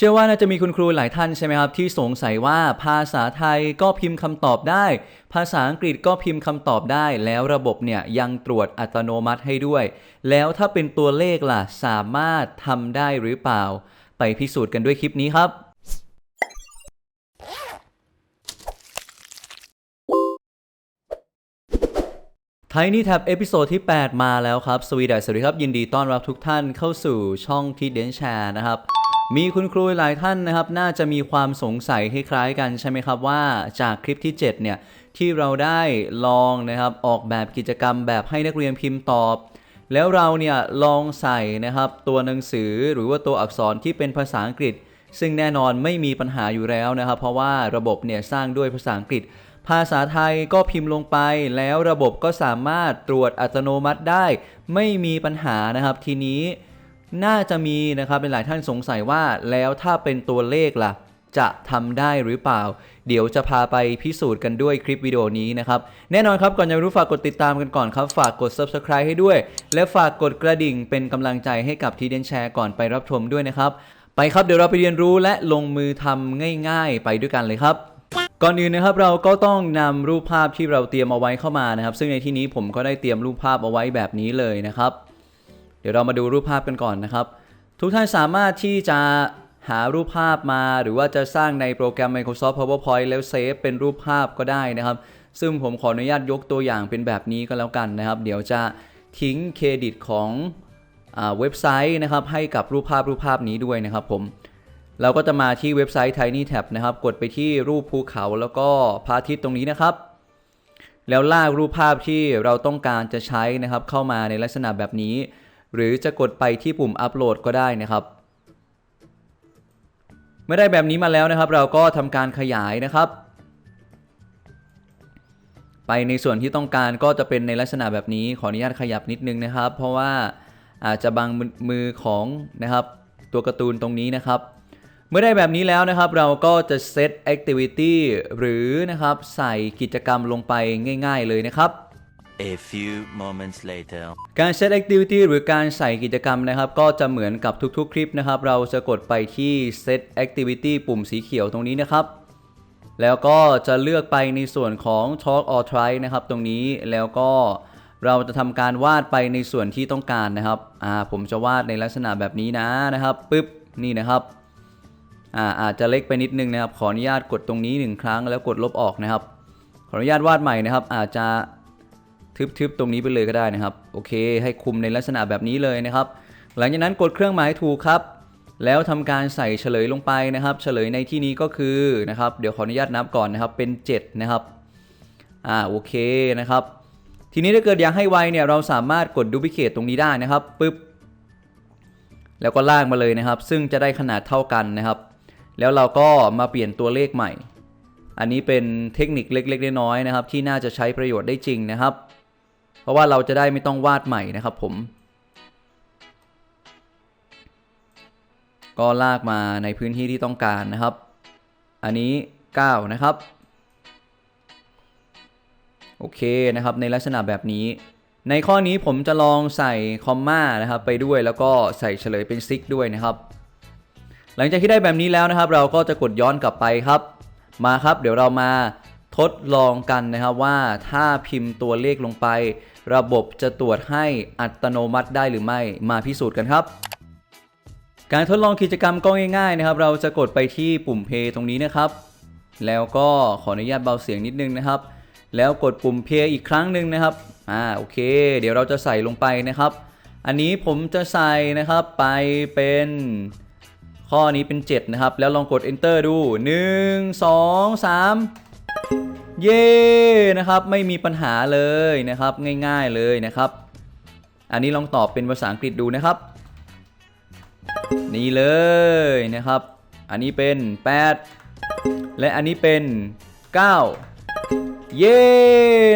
เชื่อว่าน่าจะมีคุณครูหลายท่านใช่ไหมครับ ที่สงสัยว่าภาษาไทยก็พิมพ์คำตอบได้ ภาษาอังกฤษก็พิมพ์คำตอบได้ แล้วระบบเนี่ยยังตรวจอัตโนมัติให้ด้วย แล้วถ้าเป็นตัวเลขล่ะสามารถทำได้หรือเปล่า ไปพิสูจน์กันด้วยคลิปนี้ครับไทนี่แท็บเอพิโซดที่ 8 มาแล้วครับ สวีดัสสวัสดีครับ ยินดีต้อนรับทุกท่านเข้าสู่ช่องที่เดนแชร์นะครับ มีคุณครูหลายท่านนะครับ น่าจะมีความสงสัยคล้ายๆกันใช่ไหมครับว่าจากคลิปที่ 7 เนี่ย ที่เราได้ลองนะครับออกแบบกิจกรรมแบบให้นักเรียนพิมพ์ตอบ แล้วเราเนี่ยลองใส่นะครับตัวหนังสือหรือว่าตัวอักษรที่เป็นภาษาอังกฤษ ซึ่งแน่นอนไม่มีปัญหาอยู่แล้วนะครับ เพราะว่าระบบเนี่ยสร้างด้วยภาษาอังกฤษ ภาษาไทยก็พิมพ์ลงไป แล้วระบบก็สามารถตรวจอัตโนมัติได้ ไม่มีปัญหานะครับทีนี้ น่าจะมีนะครับเป็นหลายท่านสงสัยว่าแล้วถ้าเป็นตัวเลขล่ะ จะทำได้หรือเปล่า เดี๋ยวจะพาไปพิสูจน์กันด้วยคลิปวิดีโอนี้นะครับ แน่นอนครับก่อนจะรู้ฝากกดติดตามกันก่อนครับ ฝากกด subscribe ให้ด้วย และฝากกดกระดิ่งเป็นกำลังใจให้กับทีเดนแชร์ก่อนไปรับชมด้วยนะครับ ไปครับเดี๋ยวเราไปเรียนรู้และลงมือทำง่าย ๆ ไปด้วยกันเลยครับก่อนอื่นนะครับเราก็ต้องนำรูปภาพที่เราเตรียมเอาไว้เข้ามานะครับ ซึ่งในที่นี้ผมก็ได้เตรียมรูปภาพเอาไว้แบบนี้เลยนะครับ ดี๋ยวเรามาดูรูปภาพกันก่อนนะครับ ทุกท่านสามารถที่จะหารูปภาพมาหรือว่าจะสร้างในโปรแกรม Microsoft PowerPoint แล้วเซฟเป็นรูปภาพก็ได้นะครับ ซึ่งผมขออนุญาตยกตัวอย่างเป็นแบบนี้ก็แล้วกันนะครับ เดี๋ยวจะทิ้งเครดิตของอเว็บไซต์นะครับให้กับรูปภาพรูปภาพนี้ด้วยนะครับผมเราก็จะมาที่เว็บไซต์ Tiny Tab นะครับ กดไปที่รูปภูเขาแล้วก็พระอาทิตย์ตรงนี้นะครับ แล้วลากรูปภาพที่เราต้องการจะใช้นะครับเข้ามาในลักษณะแบบนี้ หรือจะกดไปที่ปุ่มอัปโหลดก็ได้นะครับ เมื่อได้แบบนี้มาแล้วนะครับ เราก็ทำการขยายนะครับ ไปในส่วนที่ต้องการก็จะเป็นในลักษณะแบบนี้ขออนุญาตขยับนิดนึงนะครับ เพราะว่าอาจจะบังมือของนะครับ ตัวการ์ตูนตรงนี้นะครับ เมื่อได้แบบนี้แล้วนะครับ เราก็จะ set activity หรือนะครับใส่กิจกรรมลงไปง่าย ๆ เลยนะครับ A few moments later. การ set activity หรือการใส่กิจกรรมนะครับ ก็จะเหมือนกับทุกๆ คลิปนะครับ เราจะกดไปที่ set activity ปุ่มสีเขียวตรงนี้นะครับ แล้วก็จะเลือกไปในส่วนของ talk or try นะครับ ตรงนี้แล้วก็เราจะทำการวาดไปในส่วนที่ต้องการนะครับ อ่า ผมจะวาดในลักษณะแบบนี้นะนะครับปึ๊บ นี่นะครับ อ่า อาจจะเล็กไปนิดนึงนะครับ ขออนุญาตกดตรงนี้หนึ่งครั้งแล้วกดลบออกนะครับ ขออนุญาตวาดใหม่นะครับ อาจจะ ทึบๆตรงนี้ไปเลยก็ได้นะครับ โอเค ให้คุมในลักษณะแบบนี้เลยนะครับ หลังจากนั้นกดเครื่องหมายถูกครับ แล้วทำการใส่เฉลยลงไปนะครับ เฉลยในที่นี้ก็คือนะครับ เดี๋ยวขออนุญาตนับก่อนนะครับ เป็น 7 นะครับ อ่า โอเคนะครับ ทีนี้ถ้าเกิดอยากให้ไวเนี่ย เราสามารถกดดูพิเคตตรงนี้ได้นะครับปึ๊บ แล้วก็ลากมาเลยนะครับ ซึ่งจะได้ขนาดเท่ากันนะครับ แล้วเราก็มาเปลี่ยนตัวเลขใหม่ อันนี้เป็นเทคนิคเล็กๆน้อยๆนะครับ ที่น่าจะใช้ประโยชน์ได้จริงนะครับ เพราะว่าเราจะได้ไม่ต้องวาดใหม่นะครับผม ก็ลากมาในพื้นที่ที่ต้องการนะครับ อันนี้ 9 นะครับ โอเคนะครับในลักษณะแบบนี้ ในข้อนี้ผมจะลองใส่คอมมานะครับไปด้วยแล้วก็ใส่เฉลยเป็นซิกด้วยนะครับ หลังจากที่ได้แบบนี้แล้วนะครับ เราก็จะกดย้อนกลับไปครับ มาครับ เดี๋ยวเรามา ทดลองกันนะครับว่าถ้าพิมพ์ตัวเลขลงไป ระบบจะตรวจให้อัตโนมัติได้หรือไม่มาพิสูจน์กันครับ การทดลองกิจกรรมก็ง่ายๆนะครับ เราจะกดไปที่ปุ่ม play ตรงนี้นะครับ แล้วก็ขออนุญาตเบาเสียงนิดนึงนะครับ แล้วกดปุ่ม play อีกครั้งหนึ่งนะครับอ่าโอเค เดี๋ยวเราจะใส่ลงไปนะครับ อันนี้ผมจะใส่นะครับไปเป็นข้อนี้เป็น 7 นะครับ แล้วลองกด enter ดู 1 2 3 เย้นะครับไม่มีปัญหาเลยนะครับง่ายๆเลยนะครับ อันนี้ลองตอบเป็นภาษาอังกฤษดูนะครับ นี่เลยนะครับ อันนี้เป็น 8 และอันนี้เป็น 9 เย้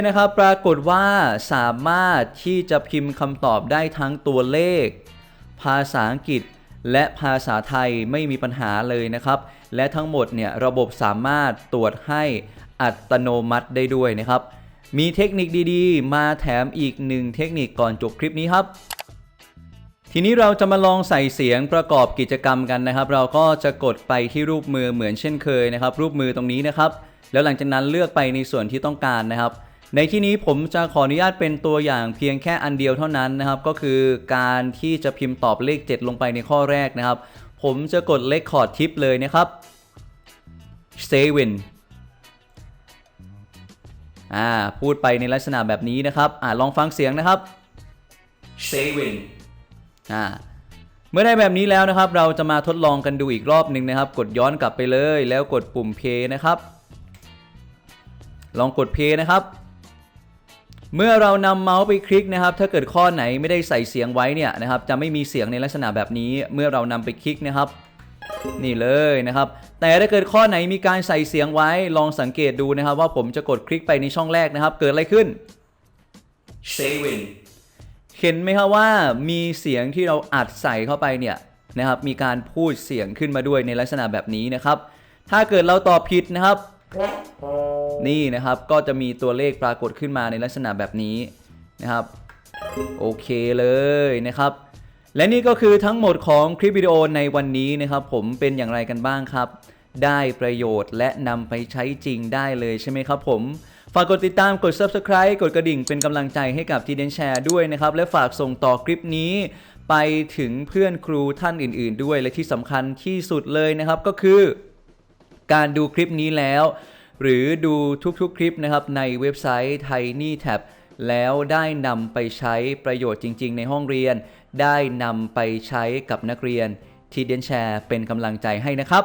นะครับ ปรากฏว่าสามารถที่จะพิมพ์คำตอบได้ทั้งตัวเลข ภาษาอังกฤษและภาษาไทยไม่มีปัญหาเลยนะครับ และทั้งหมดเนี่ยระบบสามารถตรวจให้ อัตโนมัติได้ด้วยนะครับ มีเทคนิคดีๆ มาแถมอีกหนึ่งเทคนิคก่อนจบคลิปนี้ครับ ทีนี้เราจะมาลองใส่เสียงประกอบกิจกรรมกันนะครับ เราก็จะกดไปที่รูปมือเหมือนเช่นเคยนะครับ รูปมือตรงนี้นะครับ แล้วหลังจากนั้นเลือกไปในส่วนที่ต้องการนะครับในที่นี้ผมจะขออนุญาตเป็นตัวอย่างเพียงแค่อันเดียวเท่านั้นนะครับ ก็คือการที่จะพิมพ์ตอบเลข 7 ลงไปในข้อแรกนะครับ ผมจะกดเลขคอร์ดทิปเลยนะครับ seven อ่าพูดไปในลักษณะแบบนี้นะครับอ่าลองฟังเสียงนะครับ seven อ่าเมื่อได้แบบนี้แล้วนะครับ เราจะมาทดลองกันดูอีกรอบหนึ่งนะครับ กดย้อนกลับไปเลยแล้วกดปุ่ม play นะครับ ลองกด play นะครับ เมื่อเรานำเมาส์ไปคลิกนะครับ ถ้าเกิดข้อไหนไม่ได้ใส่เสียงไว้เนี่ยนะครับ จะไม่มีเสียงในลักษณะแบบนี้ เมื่อเรานำไปคลิกนะครับ นี่เลยนะครับ แต่ถ้าเกิดข้อไหนมีการใส่เสียงไว้ลองสังเกตดูนะครับ ว่าผมจะกดคลิกไปในช่องแรกนะครับ เกิดอะไรขึ้น saving เห็นไหมครับว่ามีเสียงที่เราอัดใส่เข้าไปเนี่ยนะครับ มีการพูดเสียงขึ้นมาด้วยในลักษณะแบบนี้นะครับ ถ้าเกิดเราตอบผิดนะครับ นี่นะครับก็จะมีตัวเลขปรากฏขึ้นมาในลักษณะแบบนี้นะครับ โอเคเลยนะครับ และนี่ก็คือทั้งหมดของคลิปวิดีโอในวันนี้นะครับผมเป็นอย่างไรกันบ้างครับ ได้ประโยชน์และนำไปใช้จริงได้เลยใช่ไหมครับผมฝากกดติดตามกด Subscribe กดกระดิ่งเป็นกำลังใจให้กับทีเดนแชร์ด้วยนะครับ และฝากส่งต่อคลิปนี้ไปถึงเพื่อนครูท่านอื่น ๆ ด้วย และที่สำคัญที่สุดเลยนะครับก็คือ การดูคลิปนี้แล้ว หรือดูทุกๆ คลิปนะครับในเว็บไซต์ Tiny Tab แล้วได้นำไปใช้ประโยชน์จริง ๆ ในห้องเรียน ได้นำไปใช้กับนักเรียนทีเดนแชร์เป็นกำลังใจให้นะครับ